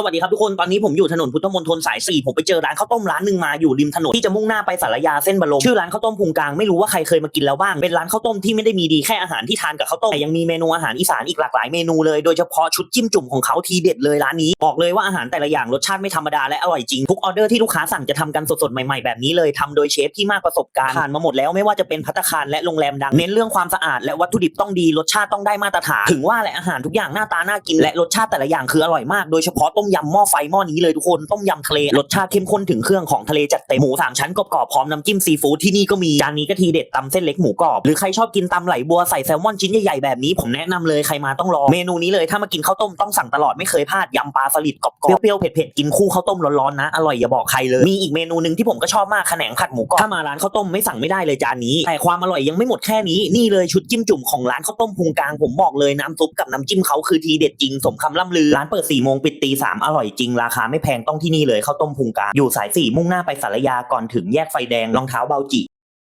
สวัสดีครับทุกคนตอนนี้ผมอยู่ถนนพุทธมณฑลสายสี่ผมไปเจอร้านข้าวต้มร้านหนึ่งมาอยู่ริมถนนที่จะมุ่งหน้าไปสารยาเส้นบรมชื่อร้านข้าวต้มพุงกลางไม่รู้ว่าใครเคยมากินแล้วบ้างเป็นร้านข้าวต้มที่ไม่ได้มีดีแค่อาหารที่ทานกับข้าวต้มแต่ยังมีเมนูอาหารอีสานอีกหลากหลายเมนูเลยโดยเฉพาะชุดจิ้มจุ่มของเขาทีเด็ดเลยร้านนี้บอกเลยว่าอาหารแต่ละอย่างรสชาติไม่ธรรมดาและอร่อยจริงทุกออเดอร์ที่ลูกค้าสั่งจะทำกันสดๆใหม่ๆแบบนี้เลยทำโดยเชฟที่มากประสบการณ์ผ่านมาหมดแล้วไม่ว่าจะเป็นภัตตาคารและโรงแรมดังเน้นเรื่องความสะอาดและวัตถุดิบต้องดีรสชาติต้องได้มาตรฐานถึงว่าแหละอาหารทุกอย่างหน้าตาน่ากินและรสชาติแต่ละอย่างคืออร่อยมากโดยเฉพาะต้มยำหม้อไฟหม้อนี้เลยทุกคนต้มยำทะเลรสชาติเข้มข้นถึงเครื่องของทะเลจัดเต็มหมูสามชั้นกรอบๆพร้อมน้ำจิ้มซีฟู้ดที่นี่ก็มีจานนี้ก็ทีเด็ดตำเส้นเล็กหมูกรอบหรือใครชอบกินตำไหลบัวใส่แซลมอนชิ้นใหญ่ๆแบบนี้ผมแนะนำเลยใครมาต้องลองเมนูนี้เลยถ้ามากินข้าวต้มต้องสั่งตลอดไม่เคยพลาดยำปลาสลิดกรอบๆเปรี้ยวๆเผ็ดๆกินคู่ข้าวต้มร้อนๆนะอร่อยอย่าบอกใครเลยมีอีกเมนูหนึ่งที่ผมก็ชอบมากขนงผัดหมูกรอบถ้ามาร้านข้าวต้มไม่สั่งไม่ได้เลยจานนี้ แต่ความอร่อยยังไม่หมดแค่นี้นี่เลยชุดจิ้มจุ่มของร้านข้าวต้มพุงกลางผมบอกเลยน้ำซุปกับน้ำจิ้มเขาคือทีเด็ดจริงสมคำล่ำลือร้านเปิด4โมงปิดตีสามอร่อยจริงราคาไม่แพงต้องที่นี่เลยข้าวต้มพุงกลางอยู่สายสี่มุ่งหน้าไปสารยาก่อนถึงแยกไฟแดงรองเท้าเบาจิ